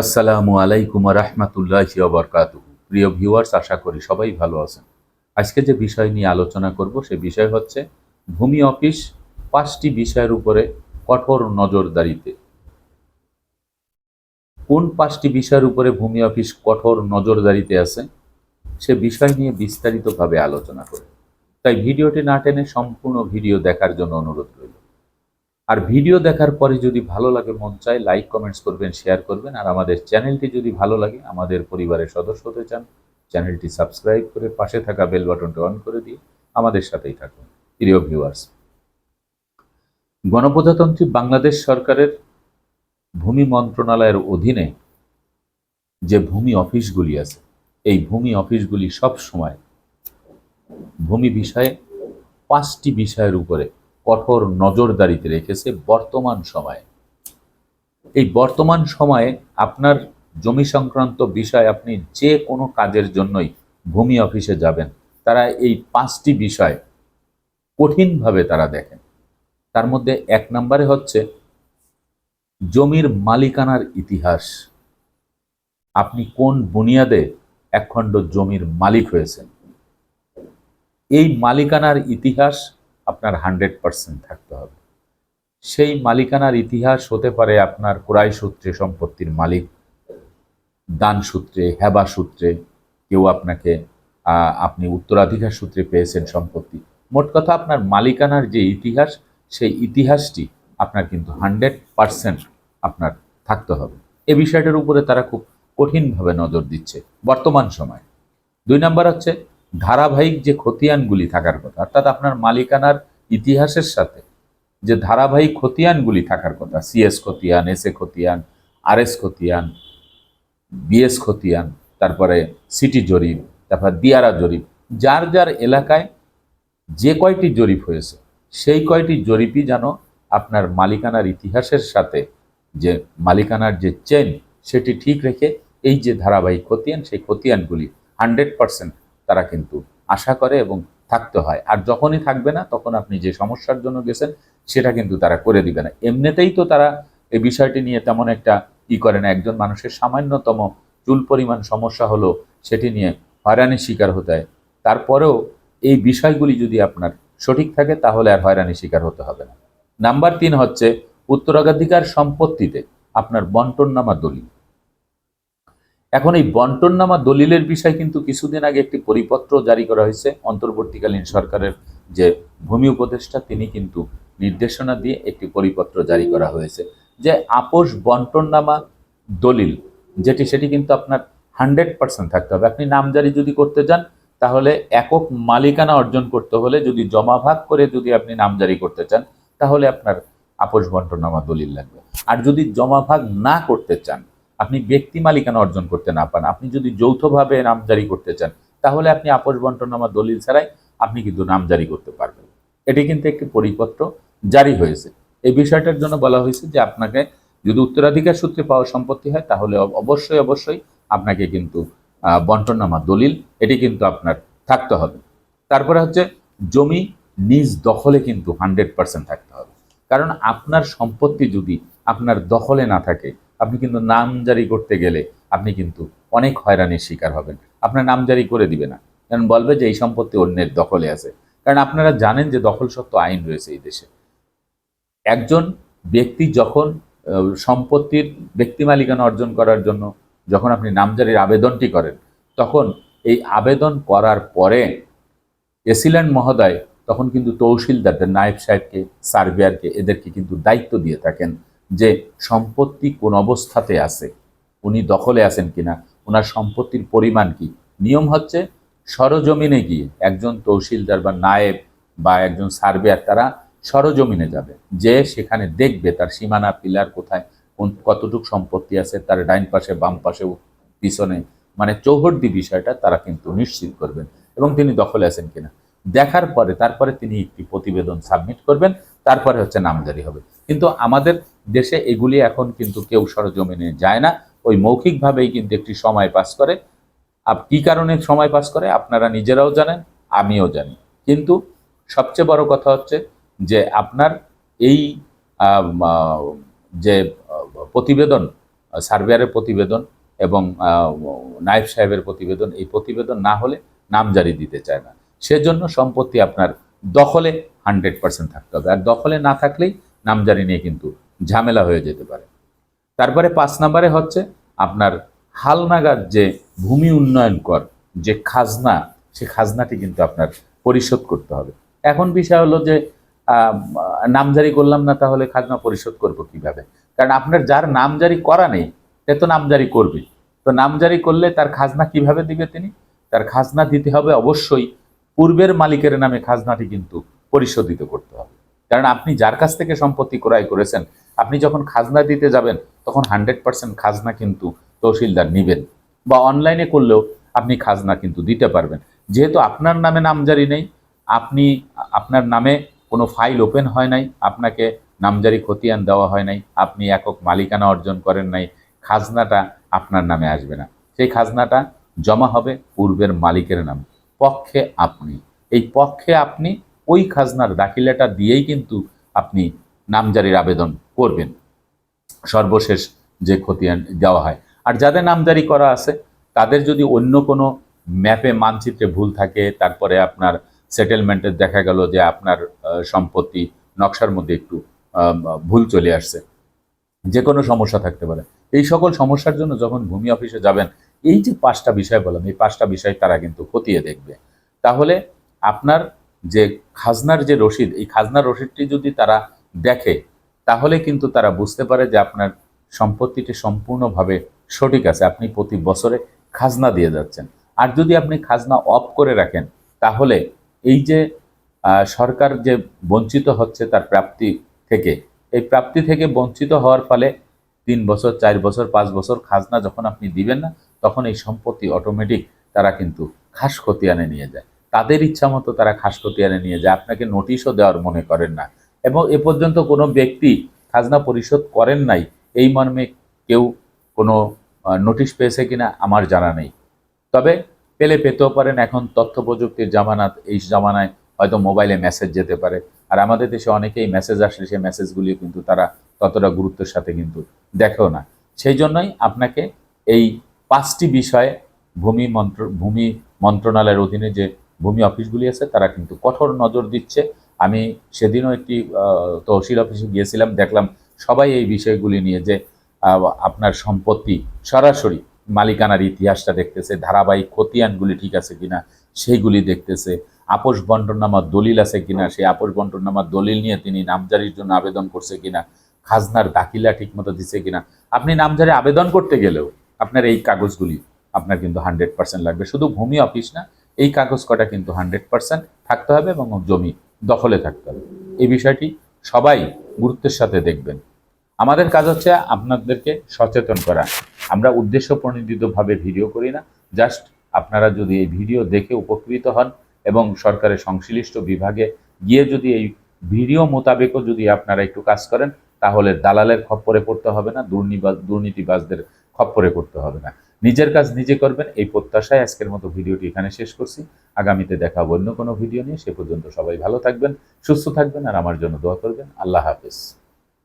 আসসালামু আলাইকুম রহমতুল্লাহ বরকাত প্রিয় ভিউয়ার্স, আশা করি সবাই ভালো আছেন। আজকে যে বিষয় নিয়ে আলোচনা করব, সে বিষয় হচ্ছে ভূমি অফিস পাঁচটি বিষয়ের উপরে কঠোর নজরদারিতে। কোন পাঁচটি বিষয়ের উপরে ভূমি অফিস কঠোর নজরদারিতে আছে, সে বিষয় নিয়ে বিস্তারিতভাবে আলোচনা করে। তাই ভিডিওটি না টেনে সম্পূর্ণ ভিডিও দেখার জন্য অনুরোধ রইল। আর ভিডিও দেখার পরে যদি ভালো লাগে, মন চায় লাইক কমেন্টস করবেন শেয়ার করবেন। আর আমাদের চ্যানেলটি যদি ভালো লাগে, আমাদের পরিবারের সদস্য হতে চান, চ্যানেলটি সাবস্ক্রাইব করে পাশে থাকা বেল বাটনটি অন করে দিয়ে আমাদের সাথেই থাকুন। প্রিয় ভিউয়ার্স গণপ্রজাতন্ত্রী বাংলাদেশ সরকারের ভূমি মন্ত্রণালয়ের অধীনে যে ভূমি অফিসগুলি আছে, এই ভূমি অফিসগুলি সব সময় ভূমি বিষয়ে পাঁচটি বিষয়ের উপরে কঠোর নজরদারিতে রেখেছে বর্তমান সময়ে। এই বর্তমান সময়ে আপনার জমি সংক্রান্ত বিষয় আপনি যে কোনো কাজের জন্যই ভূমি অফিসে যাবেন, তারা এই পাঁচটি বিষয় কঠিনভাবে তারা দেখেন। তার মধ্যে এক নম্বরে হচ্ছে জমির মালিকানার ইতিহাস। আপনি কোন বুনিয়াদে একখণ্ড জমির মালিক হয়েছেন? এই মালিকানার ইতিহাস আপনার হান্ড্রেড পার্সেন্ট থাকতে হবে। সেই মালিকানার ইতিহাস হতে পারে আপনার ক্রয় সূত্রে, সম্পত্তির মালিক, দান সূত্রে, হেবা সূত্রে, কেউ আপনাকে আপনি উত্তরাধিকার সূত্রে পেয়েছেন সম্পত্তি। মোট কথা আপনার মালিকানার যে ইতিহাস, সেই ইতিহাসটি আপনার কিন্তু হান্ড্রেড পার্সেন্ট আপনার থাকতে হবে। এ বিষয়টার উপরে তারা খুব কঠিনভাবে নজর দিচ্ছে বর্তমান সময়। দুই নাম্বার হচ্ছে ধারাবাহিক যে খতিয়ানগুলি থাকার কথা, অর্থাৎ আপনার মালিকানার ইতিহাসের সাথে যে ধারাবাহিক খতিয়ানগুলি থাকার কথা সিএস খতিয়ান এস এ খতিয়ান আর এস খতিয়ান বিএস খতিয়ান, তারপরে সিটি জরিপ, তারপর দিয়ারা জরিপ, যার যার এলাকায় যে কয়টি জরিপ হয়েছে, সেই কয়টি জরিপই যেন আপনার মালিকানার ইতিহাসের সাথে যে মালিকানার যে চেন সেটি ঠিক রেখে এই যে ধারাবাহিক খতিয়ান, সেই খতিয়ানগুলি হান্ড্রেড পার্সেন্ট তারা কিন্তু আশা করে এবং থাকতে হয়। আর যখনই থাকবে না, তখন আপনি যে সমস্যার জন্য গেছেন, সেটা কিন্তু তারা করে দিবে না। এমনিতেই তো তারা এই বিষয়টি নিয়ে তেমন একটা ই করে না। একজন মানুষের সামান্যতম চুল পরিমাণ সমস্যা হলো, সেটি নিয়ে হয়রানির শিকার হতে হয়। তারপরেও এই বিষয়গুলি যদি আপনার সঠিক থাকে, তাহলে আর হয়রানির শিকার হতে হবে না। নাম্বার তিন হচ্ছে, উত্তরাধিকার সম্পত্তিতে আপনার বন্টননামা দলিল। এখন এই বন্টননামা দলিলের বিষয় কিন্তু কিছুদিন আগে একটি পরিপত্র জারি করা হয়েছে। অন্তর্বর্তীকালীন সরকারের যে ভূমি উপদেষ্টা, তিনি কিন্তু নির্দেশনা দিয়ে একটি পরিপত্র জারি করা হয়েছে যে আপোষ বন্টননামা দলিল, যেটি সেটি কিন্তু আপনার হান্ড্রেড পার্সেন্ট থাকতে হবে। আপনি নামজারি যদি করতে যান, তাহলে একক মালিকানা অর্জন করতে হলে যদি জমা ভাগ করে যদি আপনি নামজারি করতে চান, তাহলে আপনার আপোষ বন্টননামা দলিল লাগবে। আর যদি জমা ভাগ না করতে চান আপনি ব্যক্তি মালিকানা অর্জন করতে না পান আপনি যদি যৌথভাবে নামজারি করতে চান, তাহলে আপনি আপোষ বন্টনামা দলিল ছাড়াই আপনি কিন্তু নামজারি করতে পারবেন। এটি কিন্তু একটি পরিপত্র জারি হয়েছে। এই বিষয়টার জন্য বলা হয়েছে যে আপনাকে যদি উত্তরাধিকার সূত্রে পাওয়া সম্পত্তি হয়, তাহলে অবশ্যই অবশ্যই আপনাকে কিন্তু বন্টনামা দলিল, এটি কিন্তু আপনার থাকতে হবে। তারপরে হচ্ছে জমি নিজ দখলে কিন্তু হান্ড্রেড পার্সেন্ট থাকতে হবে। কারণ আপনার সম্পত্তি যদি আপনার দখলে না থাকে আপনি কিন্তু নাম জারি করতে গেলে আপনি কিন্তু অনেক হয়রানির শিকার হবেন। আপনার নাম জারি করে দিবে না। কারণ বলবে যে এই সম্পত্তি অন্যের দখলে আছে। কারণ আপনারা জানেন যে দখল সত্ত্ব আইন রয়েছে এই দেশে। একজন ব্যক্তি যখন সম্পত্তির ব্যক্তি মালিকানা অর্জন করার জন্য যখন আপনি নামজারির আবেদনটি করেন, তখন এই আবেদন করার পরে এসিল্যান্ড মহোদয় তখন কিন্তু তহসিলদারদের, নায়েব সাহেবকে সার্ভেয়ারকে এদেরকে কিন্তু দায়িত্ব দিয়ে থাকেন। যে সম্পত্তি কোন অবস্থাতে আছে, উনি দখলে আছেন কিনা ওনার সম্পত্তির পরিমাণ কি? নিয়ম হচ্ছে সরজমিনে গিয়ে একজন তহসিলদার বা নায়েব বা একজন সার্ভেয়ার তারা সরজমিনে যাবে, যে সেখানে দেখবে তার সীমানা পিলার কোথায়, কোন কতটুকু সম্পত্তি আছে, তার ডাইন পাশে, বাম পাশে, পিছনে মানে চৌহদ্দি বিষয়টা তারা কিন্তু নিশ্চিত করবেন এবং তিনি দখলে আছেন কিনা। দেখার পরে, তারপরে তিনি একটি প্রতিবেদন সাবমিট করবেন, তারপরে হচ্ছে নামজারি হবে। কিন্তু আমাদের দেশে এগুলি এখন কিন্তু কেউ সরজমিনে যায় না। ওই মৌখিকভাবেই কিন্তু একটি সময় পাস করে। আপ, কি কারণে সময় পাস করে? আপনারা নিজেরাও জানেন, আমিও জানি। কিন্তু সবচেয়ে বড় কথা হচ্ছে যে আপনার এই যে, প্রতিবেদন সার্ভেয়ারের প্রতিবেদন এবং নায়েব সাহেবের প্রতিবেদন, এই প্রতিবেদন না হলে নামজারি দিতে চায় না। সেজন্য সম্পত্তি আপনার দখলে হান্ড্রেড পার্সেন্ট থাকতে হবে। আর দখলে না থাকলেই নামজারি নিয়ে কিন্তু ঝামেলা হয়ে যেতে পারে। তারপরে পাঁচ নম্বরে হচ্ছে আপনার হালনাগাদ যে ভূমি উন্নয়ন কর, যে খাজনা, সে খাজনাটি কিন্তু আপনার পরিশোধ করতে হবে। এখন বিষয় হলো যে নামজারি করলাম না তাহলে খাজনা পরিশোধ করব কীভাবে? কারণ আপনার যার নামজারি করা নেই, সে তো নামজারি করবে। তো নামজারি করলে তার খাজনা কীভাবে দিবে তিনি? তার খাজনা দিতে হবে অবশ্যই পূর্বের মালিকের নামে খাজনাটি কিন্তু পরিশোধিত করতে হবে। কারণ আপনি যার কাছ থেকে সম্পত্তি ক্রয় করেছেন আপনি যখন খাজনা দিতে যাবেন, তখন হান্ড্রেড পার্সেন্ট খাজনা কিন্তু তহসিলদার নিবেন। বা অনলাইনে করলেও আপনি খাজনা কিন্তু দিতে পারবেন। যেহেতু আপনার নামে নামজারি নেই, আপনি, আপনার নামে কোনো ফাইল ওপেন হয় নাই, আপনাকে নামজারি খতিয়ান দেওয়া হয় নাই, আপনি একক মালিকানা অর্জন করেন নাই, খাজনাটা আপনার নামে আসবে না। সেই খাজনাটা জমা হবে পূর্বের মালিকের নামে। পক্ষে আপনি, এই পক্ষে আপনি ওই খাজনার দাখিলাটা দিয়েই কিন্তু আপনি নামজারির আবেদন করবেন। সর্বশেষ যে খতিয়ান দেওয়া হয়। আর যাদের নামজারি করা আছে, তাদের যদি অন্য কোনো ম্যাপে মানচিত্রে ভুল থাকে, তারপরে আপনার সেটেলমেন্টের দেখা গেল যে আপনার সম্পত্তি নকশার মধ্যে একটু ভুল চলে আসছে। যে কোনো সমস্যা থাকতে পারে। এই সকল সমস্যার জন্য যখন ভূমি অফিসে যাবেন, এই যে পাঁচটা বিষয় বললাম, এই পাঁচটা বিষয় তারা কিন্তু খতিয়ে দেখবে। তাহলে আপনার যে খাজনার যে রসিদ, এই খাজনার রসিদটি যদি তারা দেখে, তাহলে কিন্তু তারা বুঝতে পারে যে আপনার সম্পত্তিটি সম্পূর্ণভাবে সঠিক আছে। আপনি প্রতি বছরে খাজনা দিয়ে যাচ্ছেন। আর যদি আপনি খাজনা অফ করে রাখেন, তাহলে এই যে সরকার যে বঞ্চিত হচ্ছে তার প্রাপ্তি থেকে, এই প্রাপ্তি থেকে বঞ্চিত হওয়ার ফলে তিন বছর, চার বছর, পাঁচ বছর খাজনা যখন আপনি দিবেন না, তখন এই সম্পত্তি অটোমেটিক তারা কিন্তু খাস খতিয়ানে নিয়ে যায়। তাদের ইচ্ছা মতো তারা খাস খতিয়ানে নিয়ে যায়। আপনাকে নোটিশও দেওয়ার মনে করেন না। এবং এ পর্যন্ত কোনো ব্যক্তি খাজনা পরিশোধ করেন নাই, এই মর্মে কেউ কোনো নোটিশ পেয়েছে কিনা আমার জানা নেই। তবে পেলে পেতেও পারেন, এখন তথ্য প্রযুক্তির জামানাত, এই জামানায় হয়তো মোবাইলে মেসেজ যেতে পারে। আর আমাদের দেশে অনেকেই মেসেজ আসলে সেই মেসেজগুলি কিন্তু তারা ততটা গুরুত্বের সাথে কিন্তু দেখেও না। সেই জন্যই আপনাকে এই পাঁচটি বিষয়ে ভূমি মন্ত্র, ভূমি মন্ত্রণালয়ের অধীনে যে ভূমি অফিসগুলি আছে, তারা কিন্তু কঠোর নজর দিচ্ছে। আমি সেদিনও একটি তহসিল অফিসে গিয়েছিলাম, দেখলাম সবাই এই বিষয়গুলি নিয়ে যে আপনার সম্পত্তি সরাসরি মালিকানার ইতিহাসটা দেখতেছে, ধারাবাহিক খতিয়ানগুলি ঠিক আছে কিনা, সেইগুলি দেখতেছে, আপোষ বন্টননামার দলিল আছে কিনা, সেই আপোষ বন্টননামার দলিল নিয়ে তিনি নামজারির জন্য আবেদন করছে কিনা, খাজনার দাখিলা ঠিকমতো দিছে কিনা। আপনি নামজারি আবেদন করতে গেলেও আপনার এই কাগজগুলি, আপনার কিন্তু হান্ড্রেড পার্সেন্ট লাগবে। শুধু ভূমি অফিস না, এই কাগজ কটা কিন্তু হান্ড্রেড পার্সেন্ট থাকতে হবে এবং জমি দখলে থাকতে হবে। এই বিষয়টি সবাই গুরুত্বের সাথে দেখবেন। আমাদের কাজ হচ্ছে আপনাদেরকে সচেতন করা। আমরা উদ্দেশ্য প্রণোদিতভাবে ভিডিও করি না। জাস্ট আপনারা যদি এই ভিডিও দেখে উপকৃত হন এবং সরকারের সংশ্লিষ্ট বিভাগে গিয়ে যদি এই ভিডিও মোতাবেকও যদি আপনারা একটু কাজ করেন, তাহলে দালালের খপ্পরে পড়তে হবে না দুর্নীবাজ দুর্নীতিবাজদের খপ্পরে পড়তে হবে না। নিজের কাজ নিজে করবেন। এই প্রত্যাশায় আজকের মতো ভিডিওটি এখানে শেষ করছি। আগামীতে দেখা অন্য কোনো ভিডিও নিয়ে। সে পর্যন্ত সবাই ভালো থাকবেন, সুস্থ থাকবেন, আর আমার জন্য দোয়া করবেন। আল্লাহ হাফেজ।